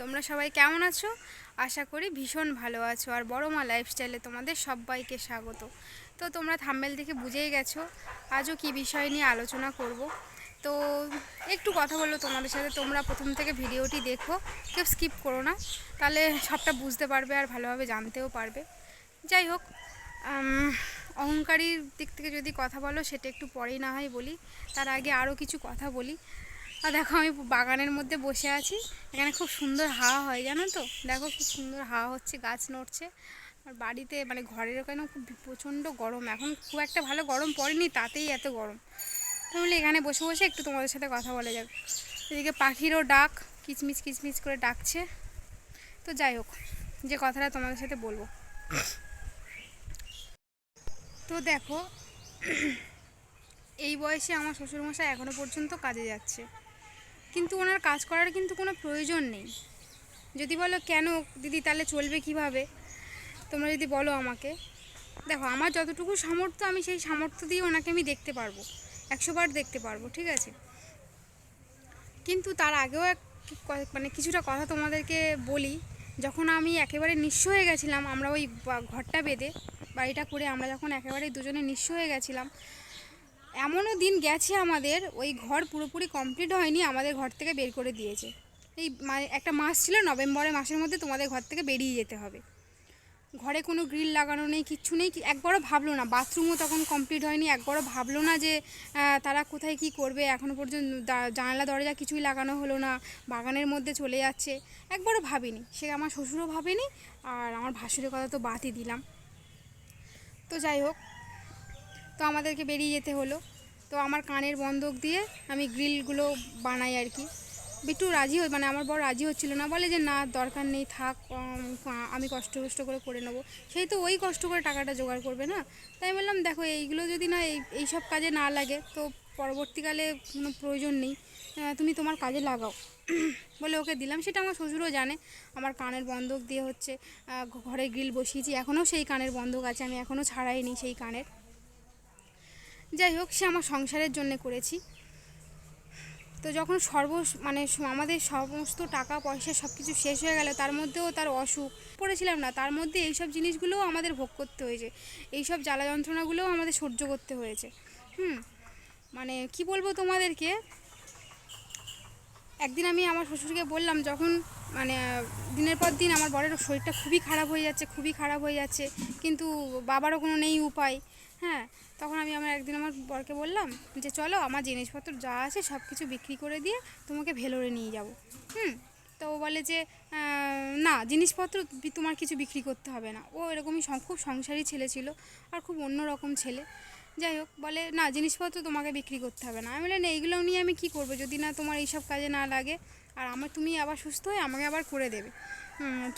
তোমরা সবাই কেমন আছো? আশা করি ভীষণ ভালো আছো আর বড় মা লাইফস্টাইলে তোমাদের সবাইকে স্বাগত। তো তোমরা থাম্বেল দেখে বুঝেই গেছো, আজও কি বিষয় নিয়ে আলোচনা করব। তো একটু কথা বলল তোমাদের সাথে, তোমরা প্রথম থেকে ভিডিওটি দেখো, কেউ স্কিপ করো না। তাহলে সবটা বুঝতে পারবে আর ভালোভাবে জানতেও পারবে। যাই হোক অহংকারীর দিক থেকে যদি কথা বলো, সেটা একটু পরেই না হয় বলি। তার আগে আরও কিছু কথা বলি। আর দেখো আমি বাগানের মধ্যে বসে আছি। এখানে খুব সুন্দর হাওয়া হয়, জানো তো? দেখো খুব সুন্দর হাওয়া হচ্ছে, গাছ নড়ছে। আর বাড়িতে মানে ঘরের ওখানেও খুব প্রচণ্ড গরম। এখন খুব একটা ভালো গরম পড়েনি, তাতেই এত গরম। তাহলে এখানে বসে বসে একটু তোমাদের সাথে কথা বলে যাবে। এদিকে পাখিরও ডাক, কিচমিচ কিচমিচ করে ডাকছে। তো যাই হোক, যে কথাটা তোমাদের সাথে বলব। তো দেখো, এই বয়সে আমার শ্বশুরমশাই এখনও পর্যন্ত কাজে যাচ্ছে। কিন্তু ওনার কাজ করার কিন্তু কোনো প্রয়োজন নেই। যদি বলো, কেন দিদি, তাহলে চলবে কীভাবে? তোমরা যদি বলো আমাকে। দেখো, আমার যতটুকু সামর্থ্য, আমি সেই সামর্থ্য দিয়ে ওনাকে আমি দেখতে পারব। একশো বার দেখতে পারব, ঠিক আছে? কিন্তু তার আগেও এক মানে কিছুটা কথা তোমাদেরকে বলি। যখন আমি একেবারে নিঃস্ব হয়ে গেছিলাম, আমরা ওই ঘরটা বেঁধে বাড়িটা করে আমরা যখন একেবারে দুজনে নিঃস্ব হয়ে গেছিলাম এমনও দিন গেছে আমাদের, ওই ঘর পুরোপুরি কমপ্লিট হয়নি, আমাদের ঘর থেকে বের করে দিয়েছে। এই একটা মাস ছিল, নভেম্বরের মাসের মধ্যে তোমাদের ঘর থেকে বেরিয়ে যেতে হবে। ঘরে কোনো গ্রিল লাগানো নেই, কিচ্ছু নেই একবারও ভাবলো না। বাথরুমও তখন কমপ্লিট হয়নি, একবারও ভাবলো না যে তারা কোথায় কি করবে এখনও পর্যন্ত জানালা, দরজা কিছুই লাগানো হলো না, বাগানের মধ্যে চলে যাচ্ছে। একবারও ভাবিনি, সে আমার শ্বশুরও ভাবেনি, আর আমার ভাসুরের কথা তো বাদই দিলাম। তো যাই হোক তো আমাদেরকে বেরিয়ে যেতে হলো। তো আমার কানের বন্ধক দিয়ে আমি গ্রিলগুলো বানাই আর কি। বিট্টু রাজি মানে আমার বড় রাজি হচ্ছিল না, বলে যে না, দরকার নেই, থাক আমি কষ্ট কষ্ট করে করে নেব। সেই তো ওই কষ্ট করে টাকাটা জোগাড় করবে না। তাই বললাম, দেখো, এইগুলো যদি না, এই, এইসব কাজে না লাগে, তো পরবর্তীকালে কোনো প্রয়োজন নেই। তুমি তোমার কাজে লাগাও। বলে ওকে দিলাম, সেটা আমার শ্বশুরও জানে। আমার কানের বন্ধক দিয়ে হচ্ছে ঘরে গ্রিল বসিয়েছি, এখনও সেই কানের বন্ধক আছে, আমি এখনও ছাড়াইনি সেই কানের। যাই হোক, সে আমার সংসারের জন্য করেছি। তো যখন সর্ব মানে আমাদের সমস্ত টাকা, পয়সা সব কিছু শেষ হয়ে গেল, তার মধ্যেও তার অসুখ। পড়েছিলাম না, তার মধ্যে এইসব জিনিসগুলোও আমাদের ভোগ করতে হয়েছে। এইসব জ্বালা যন্ত্রণাগুলোও আমাদের সহ্য করতে হয়েছে। হুম মানে কি বলব তোমাদেরকে? একদিন আমি আমার শ্বশুরকে বললাম, যখন মানে দিনের পর দিন আমার বরের শরীরটা খুবই খারাপ হয়ে যাচ্ছে, খুবই খারাপ হয়ে যাচ্ছে, কিন্তু বাবারও কোনো নেই উপায়। হ্যাঁ তখন আমি আমার একদিন আমার বরকে বললাম যে, চলো আমার জিনিসপত্র যা আছে সব কিছু বিক্রি করে দিয়ে তোমাকে ভেলোরে নিয়ে যাব। হুম, তো ও বলে যে না, জিনিসপত্র তোমার কিছু বিক্রি করতে হবে না। ও এরকমই খুব সংসারী ছেলে ছিল আর খুব অন্যরকম ছেলে। যাই হোক, বলে, না, জিনিসপত্র তোমাকে বিক্রি করতে হবে না। আমি বললাম এইগুলো নিয়ে আমি কি করব? যদি না তোমার এইসব কাজে না লাগে, আর আমার, তুমি আবার সুস্থ হয়ে আমাকে আবার করে দেবে।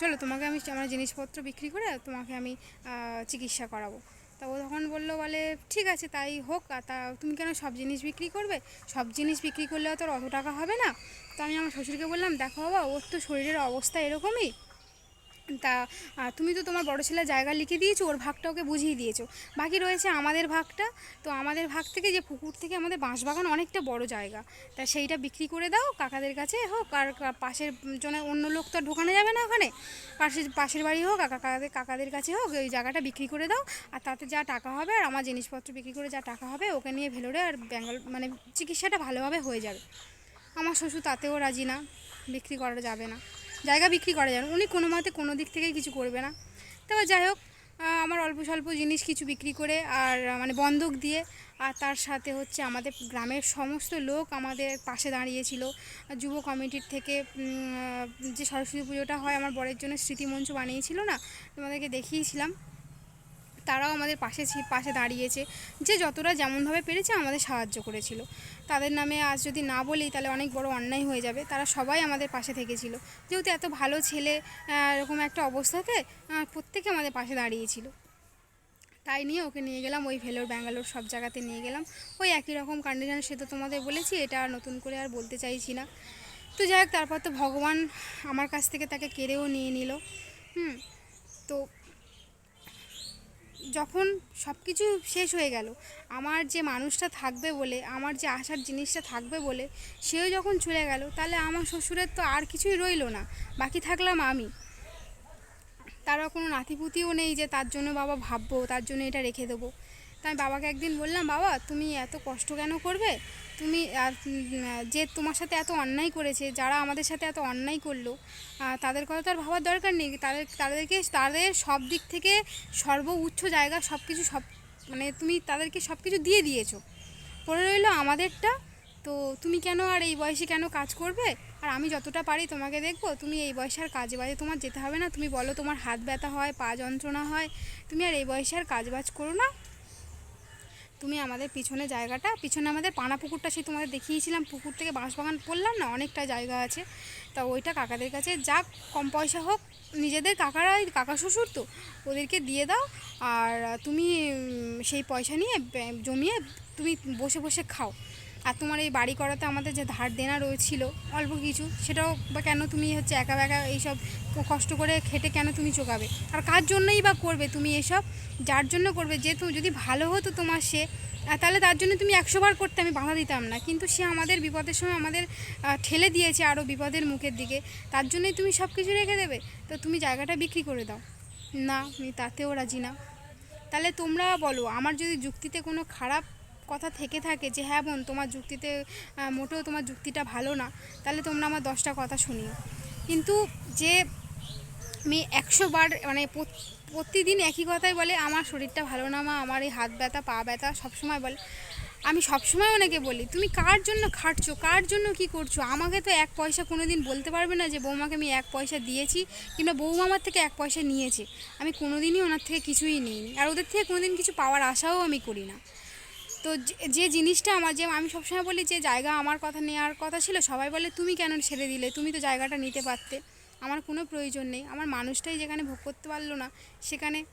চলো তোমাকে আমি আমার জিনিসপত্র বিক্রি করে তোমাকে আমি চিকিৎসা করাবো। তা ও তখন বলল, বলে, ঠিক আছে, তাই হোক তা তুমি কেন সব জিনিস বিক্রি করবে? সব জিনিস বিক্রি করলে তোর অত টাকা হবে না। তো আমি আমার শ্বশুরকে বললাম, দেখো বাবা, ওর তো শরীরের অবস্থা এরকমই। তা তুমি তো তোমার বড় ছেলে জায়গা লিখে দিয়েছ, ওর ভাগটা ওকে বুঝিয়ে দিয়েছ। বাকি রয়েছে আমাদের ভাগটা। তো আমাদের ভাগ থেকে যে পুকুর থেকে আমাদের বাঁশবাগান অনেকটা বড় জায়গা। তা সেইটা বিক্রি করে দাও, কাকাদের কাছে হোক, আর পাশের জন্য অন্য লোক তো আর ঢোকানো যাবে না ওখানে। পাশের পাশের বাড়ি হোক কাকাদের কাকাদের কাছে হোক, ওই জায়গাটা বিক্রি করে দাও। আর তাতে যা টাকা হবে, আর আমার জিনিসপত্র বিক্রি করে যা টাকা হবে, ওকে নিয়ে ভেলোরে আর বেঙ্গল মানে চিকিৎসাটা ভালোভাবে হয়ে যাবে। আমার শ্বশুর তাতেও রাজি না, বিক্রি করা যাবে না। জায়গা বিক্রি করা যায় না। উনি কোনো মতে কোনো দিক থেকে কিছু করবে না। তো যাই হোক আমার অল্প স্বল্প জিনিস কিছু বিক্রি করে আর মানে বন্ধক দিয়ে, আর তার সাথে হচ্ছে আমাদের গ্রামের সমস্ত লোক আমাদের পাশে দাঁড়িয়েছিল। যুব কমিটির থেকে যে সরস্বতী পুজোটা হয়, আমার বরের জন্য স্মৃতিমঞ্চ বানিয়েছিল না, তোমাদেরকে দেখিয়েছিলাম। তারাও আমাদের পাশে পাশে দাঁড়িয়েছে। যে যতটা যেমনভাবে পেরেছে আমাদের সাহায্য করেছিল। তাদের নামে আজ যদি না বলি তাহলে অনেক বড় অন্যায় হয়ে যাবে। তারা সবাই আমাদের পাশে থেকেছিল। যেহেতু এত ভালো ছেলে এরকম একটা অবস্থাতে প্রত্যেকে আমাদের পাশে দাঁড়িয়েছিল। তাই নিয়ে ওকে নিয়ে গেলাম, ওই ভেলোর ব্যাঙ্গালোর সব জায়গাতে নিয়ে গেলাম। ওই একই রকম কন্ডিশন সে তো তোমাদের বলেছি, এটা আর নতুন করে আর বলতে চাইছি না। তো যাই হোক, তারপর তো ভগবান আমার কাছ থেকে তাকে কেড়েও নিয়ে নিল। হুম, তো যখন সব কিছু শেষ হয়ে গেল, আমার যে মানুষটা থাকবে বলে, আমার যে আসার জিনিসটা থাকবে বলে সেও যখন চলে গেল, তাহলে আমার শ্বশুরের তো আর কিছুই রইল না, বাকি থাকলাম আমি। তারও কোনো নাতিপুতিও নেই যে তার জন্য বাবা ভাববো, তার জন্য এটা রেখে দেবো। তাই বাবাকে একদিন বললাম, বাবা, তুমি এত কষ্ট কেন করবে? তুমি আর, যে তোমার সাথে এত অন্যায় করেছে যারা আমাদের সাথে এত অন্যায় করল তাদের কথা তো আর ভাবার দরকার নেই। তাদের তাদেরকে তাদের সব দিক থেকে সর্ব উচ্চ জায়গা সব কিছু সব মানে তুমি তাদেরকে সব কিছু দিয়ে দিয়েছ। পড়ে রইল আমাদেরটা। তো তুমি কেন আর এই বয়সে কেন কাজ করবে? আর আমি যতটা পারি তোমাকে দেখব। তুমি এই বয়সে আর কাজে বাজে তোমার যেতে হবে না। তুমি বলো তোমার হাত ব্যথা হয় পা যন্ত্রণা হয়। তুমি আর এই বয়সে আর কাজ বাজ করো না। তুমি আমাদের পিছনে জায়গাটা, পিছনে আমাদের পানা পুকুরটা সেই তোমাদের দেখিয়েছিলাম, পুকুর থেকে বাঁশবাগান পড়লাম না, অনেকটা জায়গা আছে। তা ওইটা কাকাদের কাছে যা কম পয়সা হোক, নিজেদের কাকারা কাকা শ্বশুর তো, ওদেরকে দিয়ে দাও, আর তুমি সেই পয়সা নিয়ে জমিয়ে তুমি বসে বসে খাও। আর তোমার এই বাড়ি করাতে আমাদের যে ধার দেনা রয়েছিল, অল্প কিছু, সেটাও বা কেন তুমি হচ্ছে একা একা এইসব কষ্ট করে খেটে কেন তুমি চোকাবে? আর কার জন্যই বা করবে তুমি এসব? যার জন্য করবে? যেহেতু যদি ভালো হতো তোমার সে তাহলে তার জন্য তুমি একশো বার করতে আমি বাধা দিতাম না। কিন্তু সে আমাদের বিপদের সময় আমাদের ঠেলে দিয়েছে আরও বিপদের মুখের দিকে। তার জন্যই তুমি সব কিছু রেখে দেবে? তো তুমি জায়গাটা বিক্রি করে দাও। না, আমি তাতেও রাজি না। তাহলে তোমরা বলো, আমার যদি যুক্তিতে কোনো খারাপ কথা থেকে থাকে যে হ্যাঁ বোন, তোমার যুক্তিতে মোটেও তোমার যুক্তিটা ভালো না। তাহলে তোমরা আমার দশটা কথা শুনিও। কিন্তু যে আমি একশো বার মানে প্রতিদিন একই কথাই বলে, আমার শরীরটা ভালো না মা, আমার এই হাত ব্যথা, পা ব্যথা সবসময় বলে। আমি সবসময় ওনাকে বলি, তুমি কার জন্য খাটছো? কার জন্য কি করছ? আমাকে তো এক পয়সা কোনো দিন বলতে পারবে না যে, বৌমাকে আমি এক পয়সা দিয়েছি কিংবা বৌমা আমার থেকে এক পয়সা নিয়েছে। আমি কোনো দিনই ওনার থেকে কিছুই নিইনি। আর ওদের থেকে কোনো দিন কিছু পাওয়ার আশাও আমি করি না। তো যে- জিনিসটা আমার যে, আমি সবসময় বলি যে, জায়গা আমার কথা নেওয়ার কথা ছিল, সবাই বলে, তুমি কেন ছেড়ে দিলে? তুমি তো জায়গাটা নিতে পারতে। আমার কোনো প্রয়োজন নেই। আমার মানুষটাই যেখানে ভোগ করতে পারল না, সেখানে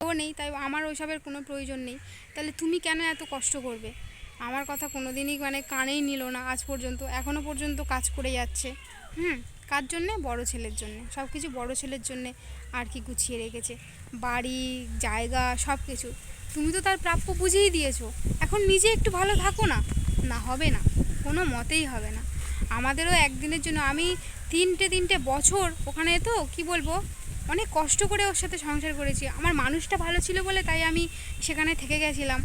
ও নেই, তাই আমার ওইসবের কোনো প্রয়োজন নেই। তাহলে তুমি কেন এত কষ্ট করবে? আমার কথা কোনো দিনই মানে কানেই নিল না, আজ পর্যন্ত এখনও পর্যন্ত কাজ করে যাচ্ছে। হুম, কার জন্যে? বড় ছেলের জন্যে। সব কিছু বড় ছেলের জন্যে আর কি গুছিয়ে রেখেছে। বাড়ি, জায়গা সব কিছু তুমি তো তার প্রাপ্য বুঝিয়ে দিয়েছ। এখন নিজে একটু ভালো থাকো না। না, হবে না। কোনো মতেই হবে না। আমাদেরও একদিনের জন্য আমি তিনটে তিনটে বছর ওখানে তো, কি বলব? অনেক কষ্ট করে ওর সাথে সংসার করেছি। আমার মানুষটা ভালো ছিল বলে তাই আমি সেখানে থেকে গেছিলাম।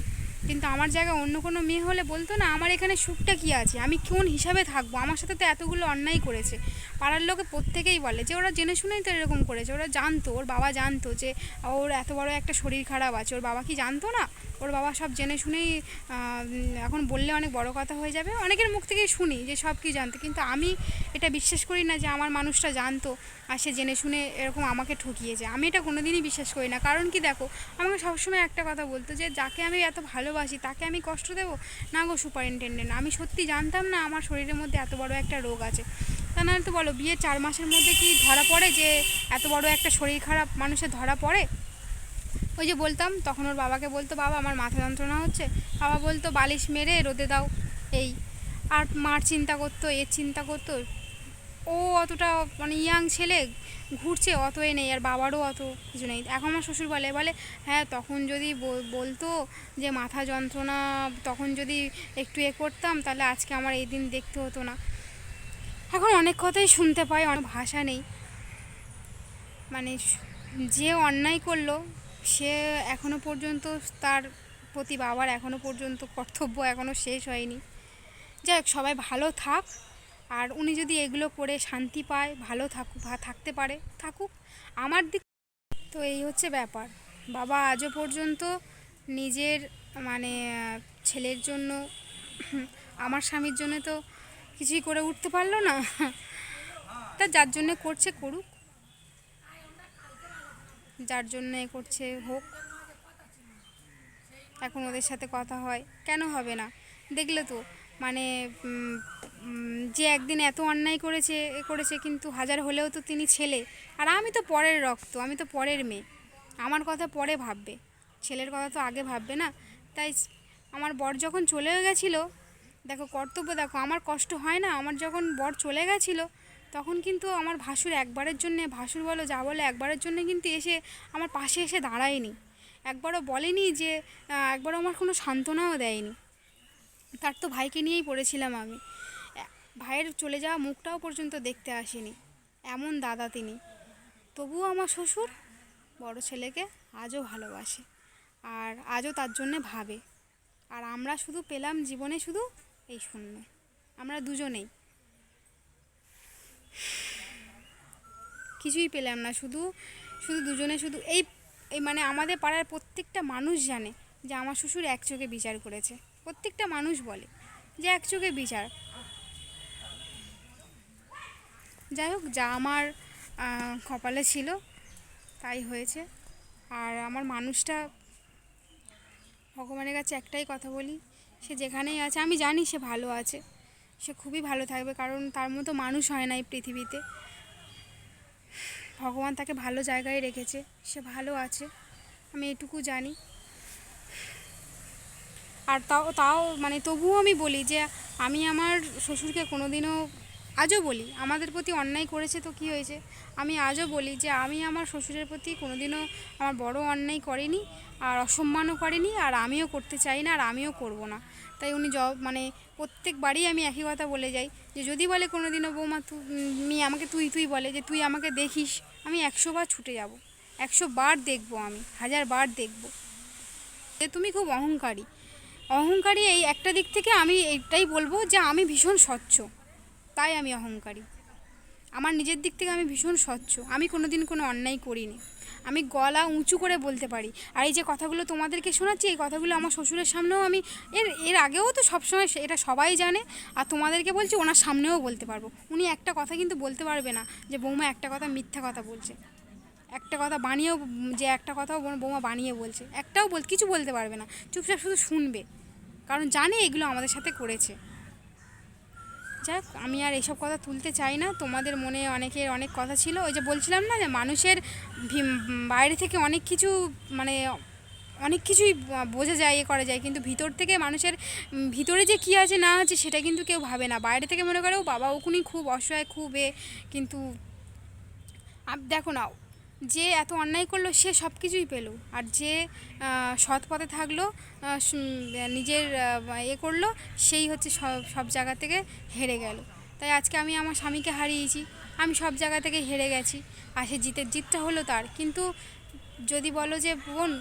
কিন্তু আমার জায়গায় অন্য কোনো মেয়ে হলে বলতো না, আমার এখানে সুখটা কী আছে? আমি কোন হিসাবে থাকব? আমার সাথে তো এতগুলো অন্যায় করেছে। পাড়ার লোকে প্রত্যেকেই বলে যে ওরা জেনে শুনেই তো এরকম করেছে, ওরা জানতো, ওর বাবা জানতো যে, ওর এত বড় একটা শরীর খারাপ আছে, ওর বাবা কি জানতো না? ওর বাবা সব জেনে শুনেই এখন বললে অনেক বড় কথা হয়ে যাবে, অনেকের মুখ থেকেই শুনি যে সব কি জানতো, কিন্তু আমি এটা বিশ্বাস করি না যে আমার মানুষটা জানতো আর সে জেনে শুনে এরকম আমাকে ঠকিয়েছে, আমি এটা কোনোদিনই বিশ্বাস করি না, কারণ কি দেখো, আমাকে সবসময় একটা কথা বলতো যে, যাকে আমি এত ভালোবাসি, তাকে আমি কষ্ট দেবো? না গো সুপারিনটেন্ডেন্ট, আমি সত্যি জানতাম না আমার শরীরের মধ্যে এত বড় একটা রোগ আছে তা নাহলে তো বলো বিয়ে চার মাসের মধ্যে কি ধরা পড়ে যে এত বড় একটা শরীর খারাপ মানুষের ধরা পড়ে? ওই যে বলতাম, তখন ওর বাবাকে বলতো, বাবা, আমার মাথা যন্ত্রণা হচ্ছে। বাবা বলতো, বালিশ মেরে রোদে দাও। এই, আর মার চিন্তা করতো, এর চিন্তা করতো। ও অতটা মানে ইয়াং ছেলে, ঘুরছে, অত এ নেই, আর বাবারও অত কিছু নেই। এখন আমার শ্বশুর বলে বলে হ্যাঁ তখন যদি বল- বলতো যে মাথা যন্ত্রণা, তখন যদি একটু এ করতাম, তাহলে আজকে আমার এই দিন দেখতে হতো না। এখন অনেক কথাই শুনতে পাই, অনেক ভাষা নেই। মানে যে অন্যায় করল, সে এখনও পর্যন্ত তার প্রতি বাবার এখনও পর্যন্ত কর্তব্য এখনও শেষ হয়নি। যাই হোক, সবাই ভালো থাক। আর উনি যদি এগুলো করে শান্তি পায়, ভালো থাকুক থাকতে পারে, থাকুক। আমার দিক তো এই হচ্ছে ব্যাপার। বাবা আজও পর্যন্ত নিজের মানে ছেলের জন্য, আমার স্বামীর জন্য তো কিছুই করে উঠতে পারল না। তা যার জন্য করছে করুক। যার জন্য করছে হোক। এখন ওদের সাথে কথা হয়। কেন হবে না? দেখলে তো মানে যে একদিন এত অন্যায় করেছে এ করেছে, কিন্তু হাজার হলেও তো তিনি ছেলে। আর আমি তো পরের রক্ত, আমি তো পরের মেয়ে। আমার কথা পরে ভাববে। ছেলের কথা তো আগে ভাববে না। তাই আমার বর যখন চলেও গেছিল দেখো, কর্তব্য দেখো, আমার কষ্ট হয় না? আমার যখন বর চলে গেছিল, তখন কিন্তু আমার ভাসুর একবারের জন্যে, ভাসুর বলো, যা বলে, একবারের জন্য কিন্তু এসে আমার পাশে এসে দাঁড়ায়নি। একবারও বলেনি যে একবারও আমার কোনো সান্ত্বনাও দেয়নি। তার তো ভাইকে নিয়েই পড়েছিলাম আমি। ভাইয়ের চলে যাওয়া মুখটাও পর্যন্ত দেখতে আসেনি। এমন দাদা তিনি। তবুও আমার শ্বশুর বড় ছেলেকে আজও ভালোবাসে। আর আজও তার জন্যে ভাবে। আর আমরা শুধু পেলাম জীবনে শুধু এই শূন্য। আমরা দুজনেই। কিছুই পেলাম না, শুধু শুধু দুজনে, শুধু এই এই মানে আমাদের পাড়ার প্রত্যেকটা মানুষ জানে যে আমার শ্বশুর এক চোখে বিচার করেছে। প্রত্যেকটা মানুষ বলে যে এক চোখে বিচার। যাই হোক, যা আমার কপালে ছিল, তাই হয়েছে। আর আমার মানুষটা ভগবানের কাছে একটাই কথা বলি সে যেখানেই আছে, আমি জানি সে ভালো আছে। সে খুবই ভালো থাকবে, কারণ তার মতো মানুষ হয় না এই পৃথিবীতে। ভগবান তাকে ভালো জায়গায় রেখেছে, সে ভালো আছে, আমি এটুকু জানি। আর তাও তাও মানে তবুও আমি বলি যে, আমি আমার শ্বশুরকে কোনোদিনও আজও বলি, আমাদের প্রতি অন্যায় করেছে তো কী হয়েছে? আমি আজও বলি যে, আমি আমার শ্বশুরের প্রতি কোনোদিনও আমার বড় অন্যায় করিনি, আর অসম্মানও করেনি, আর আমিও করতে চাই না, আর আমিও করব না। তাই উনি জব মানে প্রত্যেকবারই আমি একই কথা বলে যাই যে যদি বলে কোনো দিনও বৌমা তুমি আমাকে তুই তুই বলে যে তুই আমাকে দেখিস, আমি একশো বার ছুটে যাব। একশো বার দেখব আমি, হাজার বার দেখব। যে তুমি খুব অহংকারী। অহংকারী এই একটা দিক থেকে আমি এটাই বলব যে আমি ভীষণ স্বচ্ছ। তাই আমি অহংকারী। আমার নিজের দিক থেকে আমি ভীষণ স্বচ্ছ। আমি কোনো দিন কোনো অন্যায় করিনি। আমি গলা উঁচু করে বলতে পারি। আর এই যে কথাগুলো তোমাদেরকে শোনাচ্ছি, এই কথাগুলো আমার শ্বশুরের সামনেও আমি, এর এর আগেও তো সবসময় এটা সবাই জানে। আর তোমাদেরকে বলছি, ওনার সামনেও বলতে পারব। উনি একটা কথা কিন্তু বলতে পারবে না যে, বৌমা একটা কথা মিথ্যা কথা বলছে। একটা কথা বানিয়েও, যে একটা কথাও বৌমা বানিয়ে বলছে। একটাও বল, কিছু বলতে পারবে না। চুপচাপ শুধু শুনবে। কারণ জানে এগুলো আমাদের সাথে করেছে। যাক, আমি আর এইসব কথা তুলতে চাই না। তোমাদের মনে অনেকের অনেক কথা ছিল। ওই যে বলছিলাম না যে মানুষের বাইরে থেকে অনেক কিছু মানে অনেক কিছুই বোঝা যায়, এ করা যায়। কিন্তু ভিতর থেকে মানুষের, ভিতরে যে কী আছে না আছে সেটা কিন্তু কেউ ভাবে না। বাইরে থেকে মনে করে ও বাবা ওখুনি খুব অসহায়, খুব এ, কিন্তু দেখো না যে এত অন্যায় করল, সে সব কিছুই পেল। আর যে সৎ পথে থাকল নিজের এ করল, সেই হচ্ছে সব সব জায়গা থেকে হেরে গেল। তাই আজকে আমি আমার স্বামীকে হারিয়েছি, আমি সব জায়গা থেকে হেরে গেছি। আর সে জিতের জিতটা হলো তার। কিন্তু যদি বলো যে, বোন,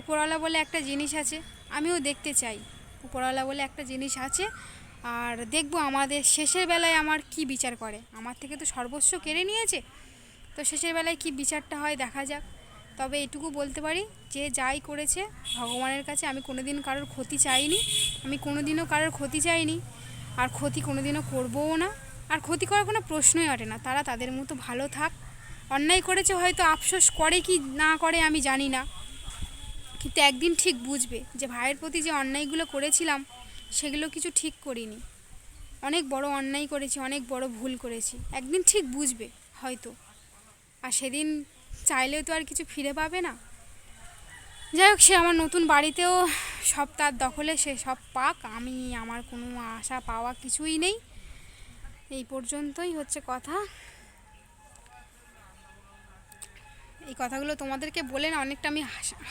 উপরওয়ালা বলে একটা জিনিস আছে, আমিও দেখতে চাই। উপরওয়ালা বলে একটা জিনিস আছে, আর দেখব আমাদের শেষের বেলায় আমার কি বিচার করে। আমার থেকে তো সর্বস্ব কেড়ে নিয়েছে। তো শেষের বেলায় কি বিচারটা হয় দেখা যাক। তবে এটুকু বলতে পারি যে যাই করেছে, ভগবানের কাছে আমি কোনো দিন কারোর ক্ষতি চাইনি। আমি কোনোদিনও কারোর ক্ষতি চাইনি। আর ক্ষতি কোনোদিনও করবও না। আর ক্ষতি করার কোনো প্রশ্নই ওঠে না। তারা তাদের মতো ভালো থাক। অন্যায় করেছে হয়তো, আফসোস করে কি না করে আমি জানি না। কিন্তু একদিন ঠিক বুঝবে যে ভাইয়ের প্রতি যে অন্যায়গুলো করেছিলাম, সেগুলো কিছু ঠিক করিনি। অনেক বড় অন্যায় করেছি, অনেক বড় ভুল করেছি। একদিন ঠিক বুঝবে হয়তো। আর সেদিন চাইলেও তো আর কিছু ফিরে পাবে না। যাই হোক, সে আমার নতুন বাড়িতেও সব তার দখলে, সে সব পাক। আমি, আমার কোনো আশা পাওয়া কিছুই নেই। এই পর্যন্তই হচ্ছে কথা। এই কথাগুলো তোমাদেরকে বলে না, অনেকটা আমি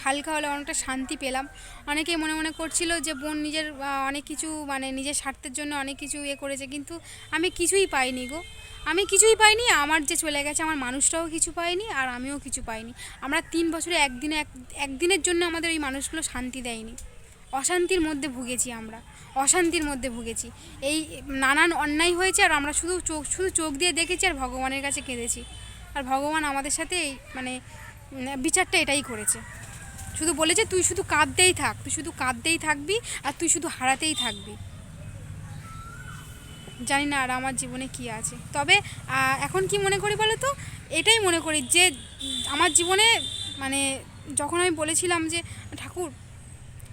হালকা হলে অনেকটা শান্তি পেলাম। অনেকেই মনে মনে করছিল যে, বোন নিজের অনেক কিছু মানে নিজের স্বার্থের জন্য অনেক কিছু ইয়ে করেছে, কিন্তু আমি কিছুই পাইনি গো। আমি কিছুই পাইনি, আমার যে চলে গেছে, আমার মানুষটাও কিছু পাইনি আর আমিও কিছু পাইনি। আমরা তিন বছরে একদিনে, এক, একদিনের জন্য আমাদের ওই মানুষগুলো শান্তি দেয়নি। অশান্তির মধ্যে ভুগেছি আমরা, অশান্তির মধ্যে ভুগেছি। এই নানান অন্যায় হয়েছে, আর আমরা শুধু চোখ শুধু চোখ দিয়ে দেখেছি, আর ভগবানের কাছে কেঁদেছি। আর ভগবান আমাদের সাথে মানে বিচারটা এটাই করেছে। শুধু বলেছে তুই শুধু কাঁদতেই থাক, তুই শুধু কাঁদতেই থাকবি আর তুই শুধু হারাতেই থাকবি। জানি না আর আমার জীবনে কি আছে। তবে এখন কি মনে করি বলো তো? এটাই মনে করি যে, আমার জীবনে মানে যখন আমি বলেছিলাম যে, ঠাকুর,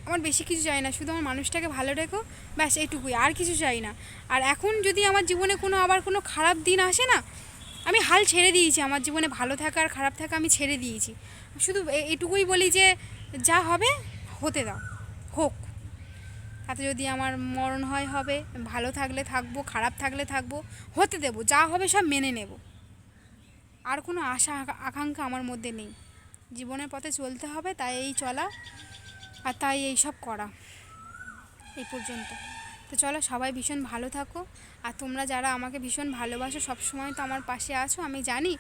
আমার বেশি কিছু চাই না, শুধু আমার মানুষটাকে ভালো রেখো, ব্যাস, এইটুকুই, আর কিছু চাই না। আর এখন যদি আমার জীবনে কোনো, আবার কোনো খারাপ দিন আসে না আমি হাল ছেড়ে দিয়েছি, আমার জীবনে ভালো থাকা আর খারাপ থাকা আমি ছেড়ে দিয়েছি। শুধু এ- এইটুকুই বলি যে, যা হবে হতে দাও, হোক। তাতে যদি আমার মরণ হয় হবে, ভালো থাকলে থাকব, খারাপ থাকলে থাকব, হতে দেবো, যা হবে সব মেনে নেব। আর কোনো আশা, আকাঙ্ক্ষা আমার মধ্যে নেই। জীবনের পথে চলতে হবে, তাই এই চলা আর তাই এই সব করা। এই পর্যন্ত। তো চলো সবাই ভীষণ ভালো থাকো। আর তোমরা যারা আমাকে ভীষণ ভালোবাসো, সবসময় তো আমার পাশে আছো। আমি জানি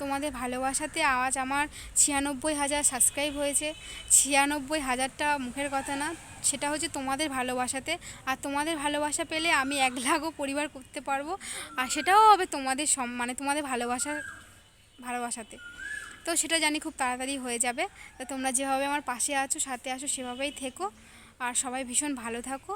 তোমাদের ভালোবাসাতে আজ আমার ছিয়ানব্বই হাজার সাবস্ক্রাইব হয়েছে। ছিয়ানব্বই হাজারটা মুখের কথা না, সেটা হচ্ছে তোমাদের ভালোবাসাতে। আর তোমাদের ভালোবাসা পেলে আমি এক লাখও পরিবার করতে পারব। আর সেটাও হবে তোমাদের সম মানে তোমাদের ভালোবাসার ভালোবাসাতে। তো সেটা জানি খুব তাড়াতাড়ি হয়ে যাবে। তো তোমরা যেভাবে আমার পাশে আছো, সাথে আছো, সেভাবেই থেকো। আর সবাই ভীষণ ভালো থাকো।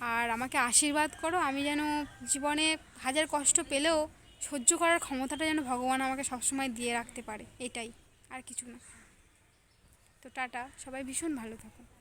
আর আমাকে আশীর্বাদ করো, আমি যেন জীবনে হাজার কষ্ট পেলেও সহ্য করার ক্ষমতাটা যেন ভগবান আমাকে সবসময় দিয়ে রাখতে পারে, এটাই, আর কিছু না। তো টাটা, সবাই ভীষণ ভালো থাকো।